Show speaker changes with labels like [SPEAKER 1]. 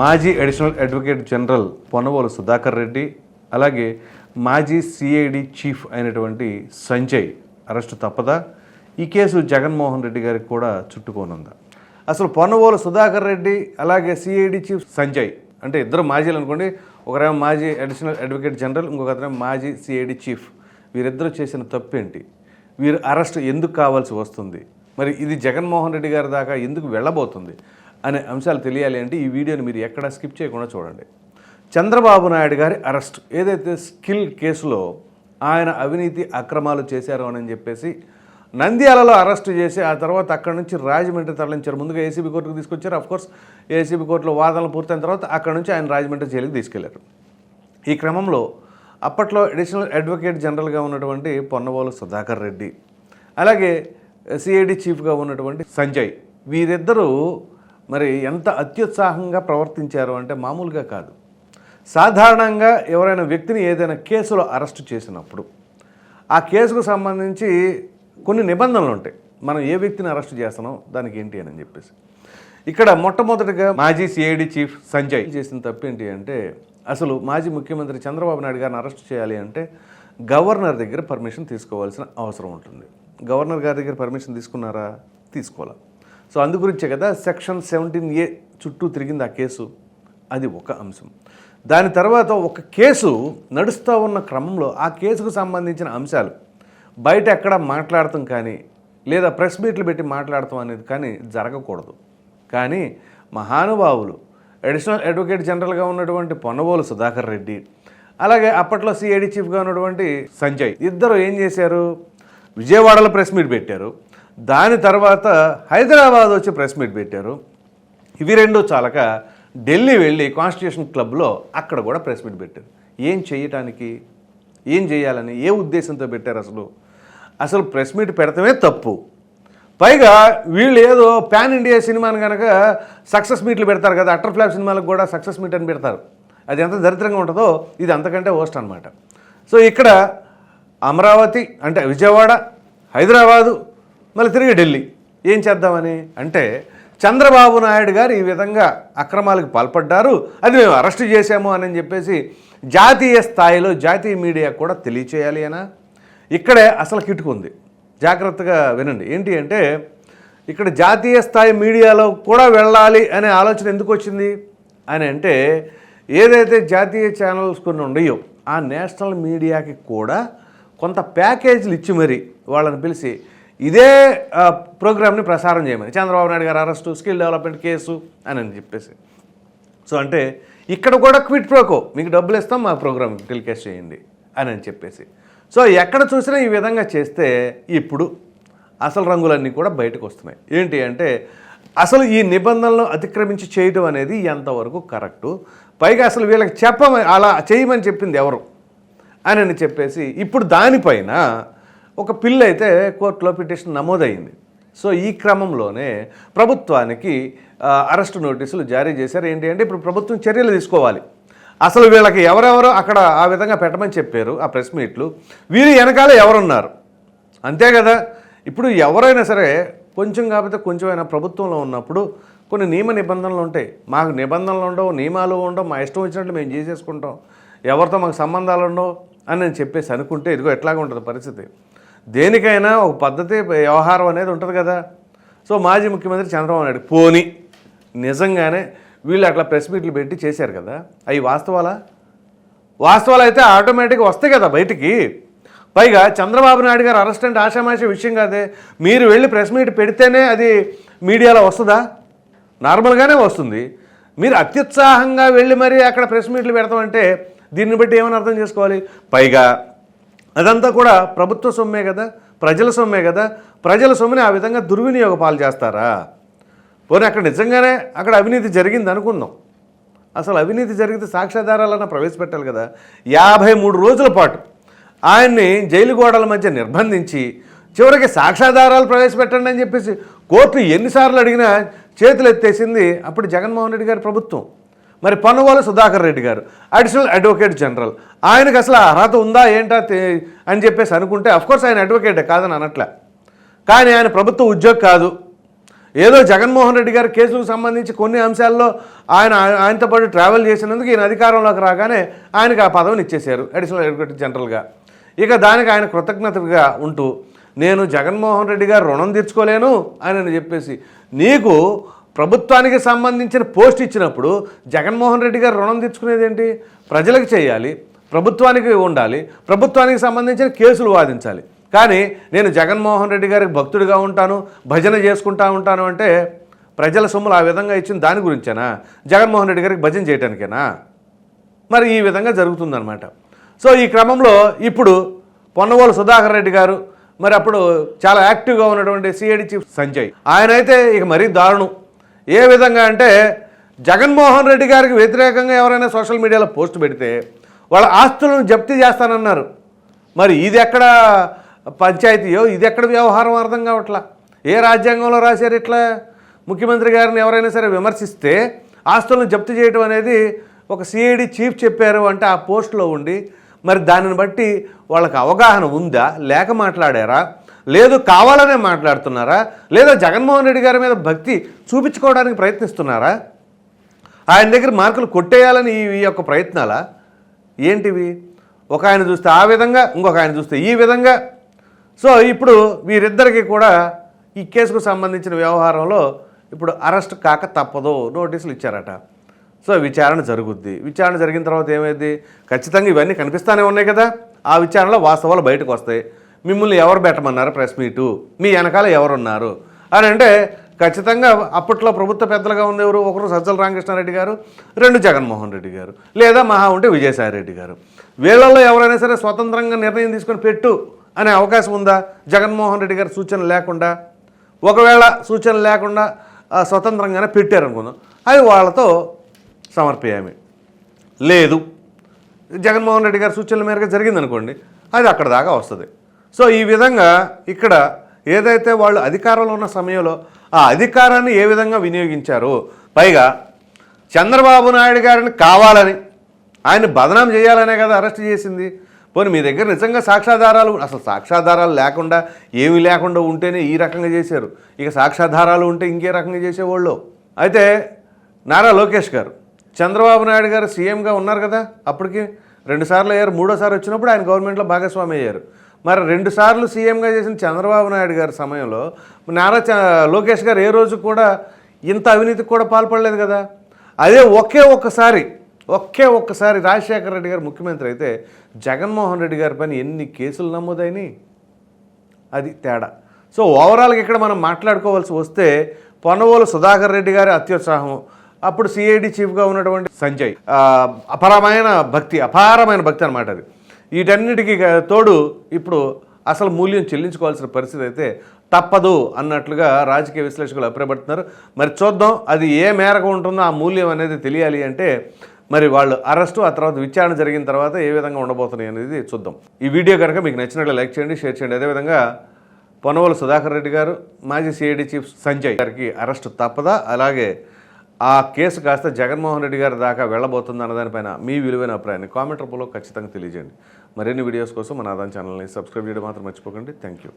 [SPEAKER 1] మాజీ additional advocate general Ponnavolu Sudhakar Reddy అలాగే మాజీ సిఐడి చీఫ్ అయినటువంటి సంజయ్ అరెస్టు తప్పదా? ఈ కేసు జగన్మోహన్ రెడ్డి గారికి కూడా చుట్టుకోనుందా? అసలు పొన్నవోలు సుధాకర్ రెడ్డి అలాగే సిఐడి చీఫ్ సంజయ్ అంటే ఇద్దరు మాజీలు అనుకోండి ఒకరేమో మాజీ అడిషనల్ అడ్వకేట్ జనరల్ ఇంకొకరేమో మాజీ సిఐడి చీఫ్. వీరిద్దరూ చేసిన తప్పేంటి? వీరు అరెస్ట్ ఎందుకు కావాల్సి వస్తుంది? మరి ఇది జగన్మోహన్ రెడ్డి గారి దాకా ఎందుకు వెళ్ళబోతుంది? అనే అంశాలు తెలియాలి అంటే ఈ వీడియోని మీరు ఎక్కడా స్కిప్ చేయకుండా చూడండి. చంద్రబాబు నాయుడు గారి అరెస్ట్. ఏదైతే స్కిల్ కేసులో ఆయన అవినీతి అక్రమాలు చేశారు అని చెప్పేసి నంద్యాలలో అరెస్ట్ చేసి ఆ తర్వాత అక్కడి నుంచి రాజమండ్రి తరలించారు. ముందుగా ఏసీబీ కోర్టుకు తీసుకొచ్చారు. అఫ్కోర్స్ ఏసీబీ కోర్టులో వాదనలు పూర్తయిన తర్వాత అక్కడి నుంచి ఆయన రాజమండ్రి జైలుకి తీసుకెళ్ళారు. ఈ క్రమంలో అప్పట్లో అడిషనల్ అడ్వకేట్ జనరల్గా ఉన్నటువంటి పొన్నవోలు సుధాకర్ రెడ్డి అలాగే సిఐడి చీఫ్గా ఉన్నటువంటి సంజయ్ వీరిద్దరూ మరి ఎంత అత్యుత్సాహంగా ప్రవర్తించారు అంటే మామూలుగా కాదు. సాధారణంగా ఎవరైనా వ్యక్తిని ఏదైనా కేసులో అరెస్ట్ చేసినప్పుడు ఆ కేసుకు సంబంధించి కొన్ని నిబంధనలు ఉంటాయి. మనం ఏ వ్యక్తిని అరెస్ట్ చేస్తున్నాం దానికి ఏంటి అని చెప్పేసి. ఇక్కడ మొట్టమొదటిగా మాజీ సిఐడి చీఫ్ సంజయ్ చేసిన తప్పేంటి అంటే అసలు మాజీ ముఖ్యమంత్రి చంద్రబాబు నాయుడు గారిని అరెస్ట్ చేయాలి అంటే గవర్నర్ దగ్గర పర్మిషన్ తీసుకోవాల్సిన అవసరం ఉంటుంది. గవర్నర్ గారి దగ్గర పర్మిషన్ తీసుకున్నారా? తీసుకోవాలా. సో అందు గురించే కదా సెక్షన్ సెవెంటీన్ ఏ చుట్టూ తిరిగింది ఆ కేసు. అది ఒక అంశం. దాని తర్వాత ఒక కేసు నడుస్తూ ఉన్న క్రమంలో ఆ కేసుకు సంబంధించిన అంశాలు బయట ఎక్కడ మాట్లాడటం కానీ లేదా ప్రెస్ మీట్లు పెట్టి మాట్లాడటం అనేది కానీ జరగకూడదు. కానీ మహానుభావులు అడిషనల్ అడ్వకేట్ జనరల్గా ఉన్నటువంటి పొన్నవోలు సుధాకర్ రెడ్డి అలాగే అప్పట్లో సిఐడి చీఫ్గా ఉన్నటువంటి సంజయ్ ఇద్దరు ఏం చేశారు? విజయవాడలో ప్రెస్ మీట్ పెట్టారు. దాని తర్వాత హైదరాబాద్ వచ్చి ప్రెస్ మీట్ పెట్టారు. ఇవి రెండు చాలక ఢిల్లీ వెళ్ళి కాన్స్టిట్యూషన్ క్లబ్లో అక్కడ కూడా ప్రెస్ మీట్ పెట్టారు. ఏం చేయటానికి? ఏం చేయాలని? ఏ ఉద్దేశంతో పెట్టారు అసలు? అసలు ప్రెస్ మీట్ పెడతమే తప్పు. పైగా వీళ్ళు ఏదో పాన్ ఇండియా సినిమాని కనుక సక్సెస్ మీట్లు పెడతారు కదా అటర్ ఫ్లాప్ సినిమాలకు కూడా సక్సెస్ మీట్ అని పెడతారు. అది ఎంత దరిద్రంగా ఉంటుందో ఇది అంతకంటే వర్స్ట్ అనమాట సో ఇక్కడ అమరావతి అంటే విజయవాడ హైదరాబాదు మళ్ళీ తిరిగి ఢిల్లీ. ఏం చేద్దామని? అంటే చంద్రబాబు నాయుడు గారు ఈ విధంగా అక్రమాలకు పాల్పడ్డారు. అది మేము అరెస్ట్ చేశాము అని చెప్పేసి జాతీయ స్థాయిలో జాతీయ మీడియా కూడా తెలియచేయాలి అనా? ఇక్కడే అసలు కిటుకుంది జాగ్రత్తగా వినండి. ఏంటి అంటే ఇక్కడ జాతీయ స్థాయి మీడియాలో కూడా వెళ్ళాలి అనే ఆలోచన ఎందుకు వచ్చింది? అని అంటే ఏదైతే జాతీయ ఛానల్స్ కొన్ని ఉన్నాయో ఆ నేషనల్ మీడియాకి కూడా కొంత ప్యాకేజీలు ఇచ్చి మరి వాళ్ళని పిలిచి ఇదే ప్రోగ్రామ్ని ప్రసారం చేయమని. చంద్రబాబు నాయుడు గారు అరెస్టు స్కిల్ డెవలప్మెంట్ కేసు అని అని చెప్పేసి. సో అంటే ఇక్కడ కూడా క్విట్ ప్రోకో మీకు డబ్బులు ఇస్తాం మా ప్రోగ్రామ్ టెలికాస్ట్ చేయండి అని అని చెప్పేసి. సో ఎక్కడ చూసినా ఈ విధంగా చేస్తే ఇప్పుడు అసలు రంగులన్నీ కూడా బయటకు వస్తున్నాయి. ఏంటి అంటే అసలు ఈ నిబంధనలు అతిక్రమించి చేయడం అనేది ఎంతవరకు కరెక్టు? పైగా అసలు వీళ్ళకి చెప్పమని అలా చేయమని చెప్పింది ఎవరు? అని అని చెప్పేసి ఇప్పుడు దానిపైన ఒక పిల్ అయితే కోర్టులో పిటిషన్ నమోదైంది. సో ఈ క్రమంలోనే ప్రభుత్వానికి అరెస్ట్ అరెస్టు నోటీసులు జారీ చేశారు. ఏంటి అంటే ఇప్పుడు ప్రభుత్వం చర్యలు తీసుకోవాలి. అసలు వీళ్ళకి ఎవరెవరో అక్కడ ఆ విధంగా పెట్టమని చెప్పారు ఆ ప్రెస్ మీట్లు. వీరి వెనకాల ఎవరున్నారు? అంతే కదా? ఇప్పుడు ఎవరైనా సరే కొంచెం కాకపోతే కొంచెమైనా ప్రభుత్వంలో ఉన్నప్పుడు కొన్ని నియమ నిబంధనలు ఉంటాయి. మాకు నిబంధనలు ఉండవు నియమాలు ఉండవు మా ఇష్టం వచ్చినట్లు మేము చేసేసుకుంటాం. ఎవరితో మాకు సంబంధాలు ఉండవు అని నేను చెప్పేసి అనుకుంటే ఇదిగో ఎట్లాగా ఉంటుంది పరిస్థితి. దేనికైనా ఒక పద్ధతి వ్యవహారం అనేది ఉంటుంది కదా. సో మాజీ ముఖ్యమంత్రి చంద్రబాబు నాయుడు పోని నిజంగానే వీళ్ళు అట్లా ప్రెస్ మీట్లు పెట్టి చేశారు కదా. అవి వాస్తవాలా? వాస్తవాలు అయితే ఆటోమేటిక్గా వస్తాయి కదా బయటికి. పైగా చంద్రబాబు నాయుడు గారు అరెస్ట్ అంటే ఆషామాషి విషయం కాదే. మీరు వెళ్ళి ప్రెస్ మీట్ పెడితేనే అది మీడియాలో వస్తుందా? నార్మల్గానే వస్తుంది. మీరు అత్యుత్సాహంగా వెళ్ళి మరి అక్కడ ప్రెస్ మీట్లు పెడతామంటే దీన్ని బట్టి ఏమని అర్థం చేసుకోవాలి? పైగా అదంతా కూడా ప్రభుత్వ సొమ్మే కదా ప్రజల సొమ్మే కదా. ప్రజల సొమ్ముని ఆ విధంగా దుర్వినియోగ పాలు చేస్తారా? పోనీ అక్కడ నిజంగానే అక్కడ అవినీతి జరిగింది అనుకుందాం. అసలు అవినీతి జరిగితే సాక్ష్యాధారాలన్నా ప్రవేశపెట్టాలి కదా. యాభై మూడు రోజుల పాటు ఆయన్ని జైలు గోడల మధ్య నిర్బంధించి చివరికి సాక్ష్యాధారాలు ప్రవేశపెట్టండి అని చెప్పేసి కోర్టు ఎన్నిసార్లు అడిగినా చేతులు ఎత్తేసింది అప్పుడు జగన్మోహన్ రెడ్డి గారి ప్రభుత్వం. మరి పన్నువాల సుధాకర్ రెడ్డి గారు అడిషనల్ అడ్వకేట్ జనరల్ ఆయనకు అసలు అర్హత ఉందా ఏంటా అని చెప్పేసి అనుకుంటే అఫ్కోర్స్ ఆయన అడ్వకేటే కాదని అనట్లే. కానీ ఆయన ప్రభుత్వ ఉద్యోగి కాదు. ఏదో జగన్మోహన్ రెడ్డి గారి కేసులకు సంబంధించి కొన్ని అంశాల్లో ఆయన ఆయనతో పాటు ట్రావెల్ చేసినందుకు ఈయన అధికారంలోకి రాగానే ఆయనకు ఆ పదవిని ఇచ్చేశారు అడిషనల్ అడ్వకేట్ జనరల్గా ఇక దానికి ఆయన కృతజ్ఞతగా ఉంటూ నేను జగన్మోహన్ రెడ్డి గారు రుణం తీర్చుకోలేను అని చెప్పేసి నీకు ప్రభుత్వానికి సంబంధించిన పోస్ట్ ఇచ్చినప్పుడు జగన్మోహన్ రెడ్డి గారు రుణం తెచ్చుకునేది ఏంటి ప్రజలకు చేయాలి ప్రభుత్వానికి ఉండాలి ప్రభుత్వానికి సంబంధించిన కేసులు వాదించాలి. కానీ నేను జగన్మోహన్ రెడ్డి గారికి భక్తుడిగా ఉంటాను భజన చేసుకుంటా ఉంటాను అంటే ప్రజల సొమ్ములు ఆ విధంగా ఇచ్చిన దాని గురించేనా? జగన్మోహన్ రెడ్డి గారికి భజన చేయడానికేనా మరి ఈ విధంగా జరుగుతుందన్నమాట. సో ఈ క్రమంలో ఇప్పుడు పొన్నవోలు సుధాకర్ రెడ్డి గారు మరి అప్పుడు చాలా యాక్టివ్గా ఉన్నటువంటి సిఐడి చీఫ్ సంజయ్. ఆయన అయితే ఇక మరీ దారుణం. ఏ విధంగా అంటే జగన్మోహన్ రెడ్డి గారికి వ్యతిరేకంగా ఎవరైనా సోషల్ మీడియాలో పోస్ట్ పెడితే వాళ్ళ ఆస్తులను జప్తి చేస్తానన్నారు. మరి ఇది ఎక్కడ పంచాయతీయో? ఇది ఎక్కడ వ్యవహారం అర్థం కావట్లా? ఏ రాజ్యాంగంలో రాశారు ఇట్లా? ముఖ్యమంత్రి గారిని ఎవరైనా సరే విమర్శిస్తే ఆస్తులను జప్తు చేయడం అనేది ఒక సిఐడి చీఫ్ చెప్పారు అంటే ఆ పోస్ట్లో ఉండి మరి దానిని బట్టి వాళ్ళకి అవగాహన ఉందా? లేక మాట్లాడారా? లేదు కావాలనే మాట్లాడుతున్నారా? లేదా జగన్మోహన్ రెడ్డి గారి మీద భక్తి చూపించుకోవడానికి ప్రయత్నిస్తున్నారా? ఆయన దగ్గర మార్కులు కొట్టేయాలని ఈ యొక్క ప్రయత్నాలా? ఏంటివి? ఒక ఆయన చూస్తే ఆ విధంగా ఇంకొక ఆయన చూస్తే ఈ విధంగా. సో ఇప్పుడు వీరిద్దరికి కూడా ఈ కేసుకు సంబంధించిన వ్యవహారంలో ఇప్పుడు అరెస్ట్ కాక తప్పదు నోటీసులు ఇచ్చారట. సో విచారణ జరుగుద్ది. విచారణ జరిగిన తర్వాత ఏమైంది ఖచ్చితంగా ఇవన్నీ కనిపిస్తూనే ఉన్నాయి కదా. ఆ విచారణలో వాస్తవాలు బయటకు వస్తాయి. మిమ్మల్ని ఎవరు పెట్టమన్నారు ప్రెస్ మీటు? మీ వెనకాల ఎవరున్నారు? అని అంటే ఖచ్చితంగా అప్పట్లో ప్రభుత్వ పెద్దలుగా ఉండేవారు ఒకరు సజ్జల రామకృష్ణారెడ్డి గారు రెండు జగన్మోహన్ రెడ్డి గారు లేదా మహా ఉంటే విజయసాయి రెడ్డి గారు. వీళ్ళల్లో ఎవరైనా సరే స్వతంత్రంగా నిర్ణయం తీసుకొని పెట్టు అనే అవకాశం ఉందా? జగన్మోహన్ రెడ్డి గారు సూచన లేకుండా ఒకవేళ సూచన లేకుండా స్వతంత్రంగానే పెట్టారనుకుందాం. అది వాళ్ళతో సమర్పయామి. లేదు. జగన్మోహన్ రెడ్డి గారి సూచనల మేరకు జరిగిందనుకోండి అది అక్కడ దాకా వస్తుంది. సో ఈ విధంగా ఇక్కడ ఏదైతే వాళ్ళు అధికారంలో ఉన్న సమయంలో ఆ అధికారాన్ని ఏ విధంగా వినియోగించారో పైగా చంద్రబాబు నాయుడు గారిని కావాలని ఆయన బదనాం చేయాలనే కదా అరెస్ట్ చేసింది. పోనీ మీ దగ్గర నిజంగా సాక్ష్యాధారాలు అసలు సాక్ష్యాధారాలు లేకుండా ఏమీ లేకుండా ఉంటేనే ఈ రకంగా చేశారు. ఇక సాక్ష్యాధారాలు ఉంటే ఇంకే రకంగా చేసేవాళ్ళు. అయితే నారా లోకేష్ గారు చంద్రబాబు నాయుడు గారు సీఎంగా ఉన్నారు కదా అప్పటికి రెండుసార్లు అయ్యారు మూడోసారి వచ్చినప్పుడు ఆయన గవర్నమెంట్లో భాగస్వామి అయ్యారు. మరి రెండు సార్లు సీఎంగా చేసిన చంద్రబాబు నాయుడు గారి సమయంలో నారా చ- లోకేష్ గారు ఏ రోజు కూడా ఇంత అవినీతికి కూడా పాల్పడలేదు కదా? అదే ఒకే ఒక్కసారి ఒకే ఒక్కసారి రాజశేఖర రెడ్డి గారు ముఖ్యమంత్రి అయితే జగన్మోహన్ రెడ్డి గారి పైన ఎన్ని కేసులు నమోదైనాయి? అది తేడా. సో ఓవరాల్గా ఇక్కడ మనం మాట్లాడుకోవాల్సి వస్తే పొన్నవోలు సుధాకర్ రెడ్డి గారి అత్యుత్సాహం అప్పుడు సిఐడి చీఫ్గా ఉన్నటువంటి సంజయ్. అపారమైన భక్తి అపారమైన భక్తి అనమాట అది. వీటన్నిటికీ తోడు ఇప్పుడు అసలు మూల్యం చెల్లించుకోవాల్సిన పరిస్థితి అయితే తప్పదు అన్నట్లుగా రాజకీయ విశ్లేషకులు అభిప్రాయపడుతున్నారు. మరి చూద్దాం అది ఏ మేరకు ఉంటుందో ఆ మూల్యం అనేది తెలియాలి అంటే మరి వాళ్ళు అరెస్టు ఆ తర్వాత విచారణ జరిగిన తర్వాత ఏ విధంగా ఉండబోతున్నాయి అనేది చూద్దాం. ఈ వీడియో కనుక మీకు నచ్చినట్లు లైక్ చేయండి షేర్ చేయండి. అదేవిధంగా పొనవల సుధాకర్ రెడ్డి గారు మాజీ సిఐడి చీఫ్ సంజయ్ గారికి అరెస్టు తప్పదా? అలాగే ఆ కేసు కాస్త జగన్మోహన్ రెడ్డి గారి దాకా వెళ్ళబోతుంది అన్నదానిపైన మీ విలువైన అభిప్రాయాన్ని కామెంట్ రూపంలో ఖచ్చితంగా తెలియజేయండి. మరిన్ని వీడియోస్ కోసం మన ఆదాన్ ఛానల్ని సబ్స్క్రైబ్ చేయడం మాత్రం మర్చిపోకండి. Thank you